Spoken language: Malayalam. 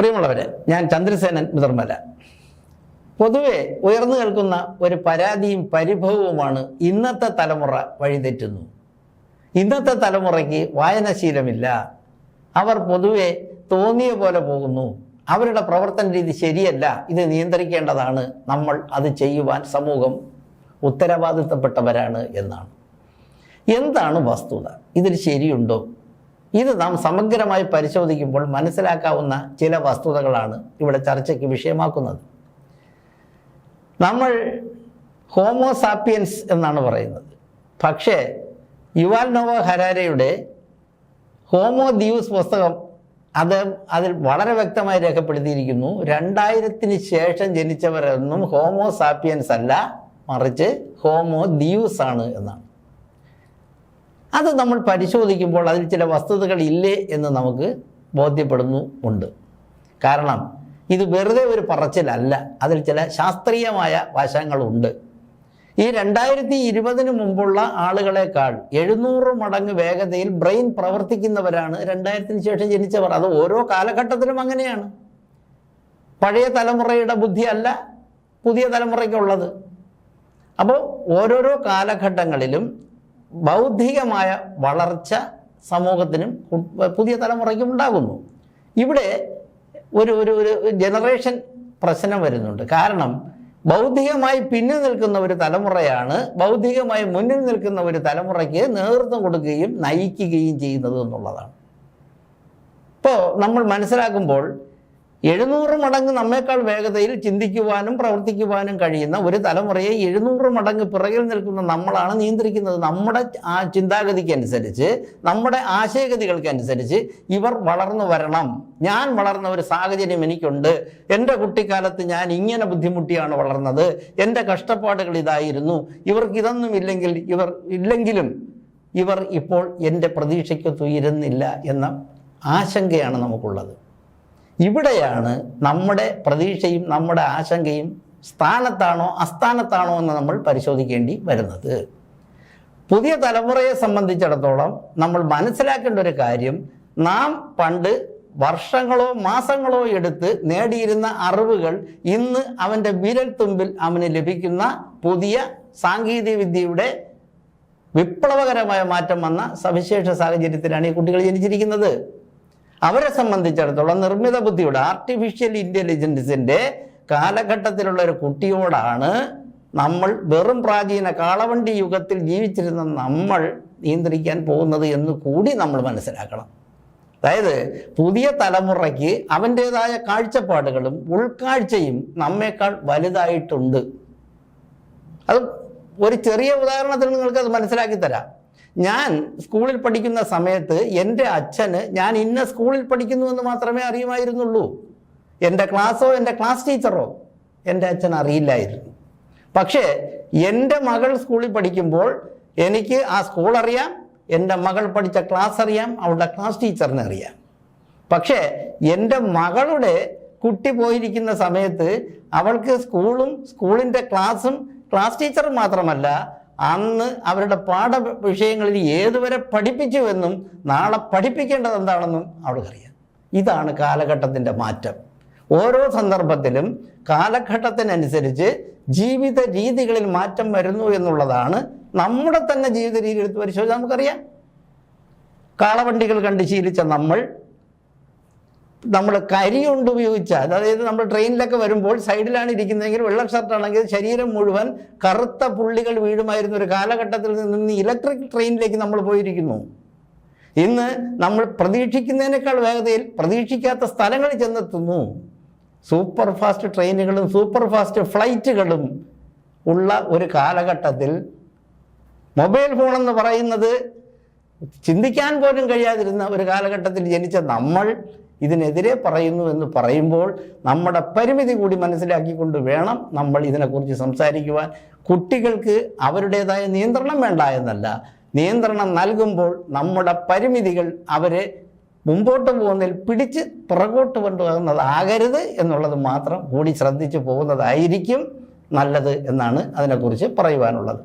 പ്രിയമുള്ളവരെ ഞാൻ ചന്ദ്രസേനൻ മുതർമല പൊതുവെ ഉയർന്നു കേൾക്കുന്ന ഒരു പരാതിയും പരിഭവവുമാണ് ഇന്നത്തെ തലമുറ വഴിതെറ്റുന്നു. ഇന്നത്തെ തലമുറയ്ക്ക് വായനാശീലമില്ല. അവർ പൊതുവെ തോന്നിയ പോലെ പോകുന്നു. അവരുടെ പ്രവർത്തന രീതി ശരിയല്ല. ഇത് നിയന്ത്രിക്കേണ്ടതാണ്. നമ്മൾ അത് ചെയ്യുവാൻ സമൂഹം ഉത്തരവാദിത്തപ്പെട്ടവരാണ് എന്നാണ്. എന്താണ് വസ്തുത? ഇതിൽ ശരിയുണ്ടോ? ഇത് നാം സമഗ്രമായി പരിശോധിക്കുമ്പോൾ മനസ്സിലാക്കാവുന്ന ചില വസ്തുതകളാണ് ഇവിടെ ചർച്ചയ്ക്ക് വിഷയമാക്കുന്നത്. നമ്മൾ ഹോമോസാപ്പിയൻസ് എന്നാണ് പറയുന്നത്. പക്ഷേ യുവാൽ നോവ ഹരാരയുടെ ഹോമോ ദ്യൂസ് പുസ്തകം അത് അതിൽ വളരെ വ്യക്തമായി രേഖപ്പെടുത്തിയിരിക്കുന്നു. രണ്ടായിരത്തിന് ശേഷം ജനിച്ചവരൊന്നും ഹോമോ സാപ്പിയൻസ് അല്ല മറിച്ച് ഹോമോ ദ്യൂസ് ആണ് എന്നാണ്. അത് നമ്മൾ പരിശോധിക്കുമ്പോൾ അതിൽ ചില വസ്തുതകൾ ഇല്ലേ എന്ന് നമുക്ക് ബോധ്യപ്പെടുന്നു ഉണ്ട്. കാരണം ഇത് വെറുതെ ഒരു പറച്ചിലല്ല. അതിൽ ചില ശാസ്ത്രീയമായ വശങ്ങളുണ്ട്. ഈ രണ്ടായിരത്തി ഇരുപതിന് മുമ്പുള്ള ആളുകളെക്കാൾ എഴുന്നൂറ് മടങ്ങ് വേഗതയിൽ ബ്രെയിൻ പ്രവർത്തിക്കുന്നവരാണ് രണ്ടായിരത്തിന് ശേഷം ജനിച്ചവർ. അത് ഓരോ കാലഘട്ടത്തിലും അങ്ങനെയാണ്. പഴയ തലമുറയുടെ ബുദ്ധിയല്ല പുതിയ തലമുറയ്ക്കുള്ളത്. അപ്പോൾ ഓരോരോ കാലഘട്ടങ്ങളിലും ബൗദ്ധികമായ വളർച്ച സമൂഹത്തിനും പുതിയ തലമുറയ്ക്കും ഉണ്ടാകുന്നു. ഇവിടെ ഒരു ഒരു ഒരു ജനറേഷൻ പ്രശ്നം വരുന്നുണ്ട്. കാരണം ബൗദ്ധികമായി പിന്നിൽ നിൽക്കുന്ന ഒരു തലമുറയാണ് ബൗദ്ധികമായി മുന്നിൽ നിൽക്കുന്ന ഒരു തലമുറയ്ക്ക് നേതൃത്വം കൊടുക്കുകയും നയിക്കുകയും ചെയ്യുന്നത് എന്നുള്ളതാണ്. ഇപ്പോൾ നമ്മൾ മനസ്സിലാക്കുമ്പോൾ എഴുന്നൂറ് മടങ്ങ് നമ്മേക്കാൾ വേഗതയിൽ ചിന്തിക്കുവാനും പ്രവർത്തിക്കുവാനും കഴിയുന്ന ഒരു തലമുറയെ എഴുന്നൂറ് മടങ്ങ് പിറകിൽ നിൽക്കുന്ന നമ്മളാണ് നിയന്ത്രിക്കുന്നത്. നമ്മുടെ ആ ചിന്താഗതിക്കനുസരിച്ച് നമ്മുടെ ആശയഗതികൾക്കനുസരിച്ച് ഇവർ വളർന്നു വരണം. ഞാൻ വളർന്ന ഒരു സാഹചര്യം എനിക്കുണ്ട്. എന്റെ കുട്ടിക്കാലത്ത് ഞാൻ ഇങ്ങനെ ബുദ്ധിമുട്ടിയാണ് വളർന്നത്. എന്റെ കഷ്ടപ്പാടുകൾ ഇതായിരുന്നു. ഇവർക്ക് ഇതൊന്നും ഇല്ലെങ്കിൽ ഇവർ ഇല്ലെങ്കിലും ഇവർ ഇപ്പോൾ എന്റെ പ്രതീക്ഷയ്ക്ക് തുയരുന്നില്ല എന്ന ആശങ്കയാണ് നമുക്കുള്ളത്. ഇവിടെയാണ് നമ്മുടെ പ്രതീക്ഷയും നമ്മുടെ ആശങ്കയും സ്ഥാനത്താണോ അസ്ഥാനത്താണോ എന്ന് നമ്മൾ പരിശോധിക്കേണ്ടി വരുന്നത്. പുതിയ തലമുറയെ സംബന്ധിച്ചിടത്തോളം നമ്മൾ മനസ്സിലാക്കേണ്ട ഒരു കാര്യം നാം പണ്ട് വർഷങ്ങളോ മാസങ്ങളോ എടുത്ത് നേടിയിരുന്ന അറിവുകൾ ഇന്ന് അവന്റെ വിരൽത്തുമ്പിൽ അവന് ലഭിക്കുന്ന പുതിയ സാങ്കേതിക വിദ്യയുടെ വിപ്ലവകരമായ മാറ്റം വന്ന സവിശേഷ സാഹചര്യത്തിലാണ് ഈ കുട്ടികൾ ജനിച്ചിരിക്കുന്നത്. അവരെ സംബന്ധിച്ചിടത്തോളം നിർമ്മിത ബുദ്ധിയുടെ ആർട്ടിഫിഷ്യൽ ഇന്റലിജൻസിന്റെ കാലഘട്ടത്തിലുള്ള ഒരു കുട്ടിയോടാണ് നമ്മൾ വെറും പ്രാചീന കാളവണ്ടി യുഗത്തിൽ ജീവിച്ചിരുന്ന നമ്മൾ നിയന്ത്രിക്കാൻ പോകുന്നത് എന്ന് കൂടി നമ്മൾ മനസ്സിലാക്കണം. അതായത് പുതിയ തലമുറയ്ക്ക് അവന്റേതായ കാഴ്ചപ്പാടുകളും ഉൾക്കാഴ്ചയും നമ്മേക്കാൾ വലുതായിട്ടുണ്ട്. അത് ഒരു ചെറിയ ഉദാഹരണത്തിൽ അത് മനസ്സിലാക്കി തരാം. ഞാൻ സ്കൂളിൽ പഠിക്കുന്ന സമയത്ത് എന്റെ അച്ഛന് ഞാൻ ഇന്ന സ്കൂളിൽ പഠിക്കുന്നു എന്ന് മാത്രമേ അറിയുമായിരുന്നുള്ളൂ. എന്റെ ക്ലാസ്സോ എന്റെ ക്ലാസ് ടീച്ചറോ എന്റെ അച്ഛൻ അറിയില്ലായിരുന്നു. പക്ഷേ എന്റെ മകൾ സ്കൂളിൽ പഠിക്കുമ്പോൾ എനിക്ക് ആ സ്കൂൾ അറിയാം എന്റെ മകൾ പഠിച്ച ക്ലാസ് അറിയാം അവളുടെ ക്ലാസ് ടീച്ചറിനെ അറിയാം. പക്ഷേ എന്റെ മകളുടെ കുട്ടി പോയിരിക്കുന്ന സമയത്ത് അവൾക്ക് സ്കൂളും സ്കൂളിന്റെ ക്ലാസ്സും ക്ലാസ് ടീച്ചറും മാത്രമല്ല അന്ന് അവരുടെ പാഠ വിഷയങ്ങളിൽ ഏതുവരെ പഠിപ്പിച്ചുവെന്നും നാളെ പഠിപ്പിക്കേണ്ടത് എന്താണെന്നും അവൾക്കറിയാം ഇതാണ് കാലഘട്ടത്തിന്റെ മാറ്റം. ഓരോ സന്ദർഭത്തിലും കാലഘട്ടത്തിനനുസരിച്ച് ജീവിത രീതികളിൽ മാറ്റം വരുന്നു എന്നുള്ളതാണ് നമ്മുടെ തന്നെ ജീവിത രീതി എടുത്ത് പരിശോധിച്ചാൽ നമുക്കറിയാം. കാളവണ്ടികൾ കണ്ട് ശീലിച്ച നമ്മൾ നമ്മൾ കരി കൊണ്ട് ഉപയോഗിച്ച അതായത് നമ്മൾ ട്രെയിനിലൊക്കെ വരുമ്പോൾ സൈഡിലാണ് ഇരിക്കുന്നതെങ്കിൽ വെള്ള ഷർട്ടാണെങ്കിൽ ശരീരം മുഴുവൻ കറുത്ത പുള്ളികൾ വീഴുമായിരുന്ന ഒരു കാലഘട്ടത്തിൽ നിന്ന് ഇലക്ട്രിക് ട്രെയിനിലേക്ക് നമ്മൾ പോയിരിക്കുന്നു. ഇന്ന് നമ്മൾ പ്രതീക്ഷിക്കുന്നതിനേക്കാൾ വേഗതയിൽ പ്രതീക്ഷിക്കാത്ത സ്ഥലങ്ങളിൽ ചെന്നെത്തുന്നു. സൂപ്പർ ഫാസ്റ്റ് ട്രെയിനുകളും സൂപ്പർ ഫാസ്റ്റ് ഫ്ലൈറ്റുകളും ഉള്ള ഒരു കാലഘട്ടത്തിൽ മൊബൈൽ ഫോൺ എന്ന് പറയുന്നത് ചിന്തിക്കാൻ പോലും കഴിയാതിരുന്ന ഒരു കാലഘട്ടത്തിൽ ജനിച്ച നമ്മൾ ഇതിനെതിരെ പറയുന്നു എന്ന് പറയുമ്പോൾ നമ്മുടെ പരിമിതി കൂടി മനസ്സിലാക്കിക്കൊണ്ട് വേണം നമ്മൾ ഇതിനെക്കുറിച്ച് സംസാരിക്കുവാൻ. കുട്ടികൾക്ക് അവരുടേതായ നിയന്ത്രണം വേണ്ട എന്നല്ല. നിയന്ത്രണം നൽകുമ്പോൾ നമ്മുടെ പരിമിതികൾ അവരെ മുമ്പോട്ട് പോകുന്നതിൽ പിടിച്ച് പുറകോട്ട് കൊണ്ടുപോകുന്നതാകരുത് എന്നുള്ളത് മാത്രം കൂടി ശ്രദ്ധിച്ചു പോകുന്നതായിരിക്കും നല്ലത് എന്നാണ് അതിനെക്കുറിച്ച് പറയുവാനുള്ളത്.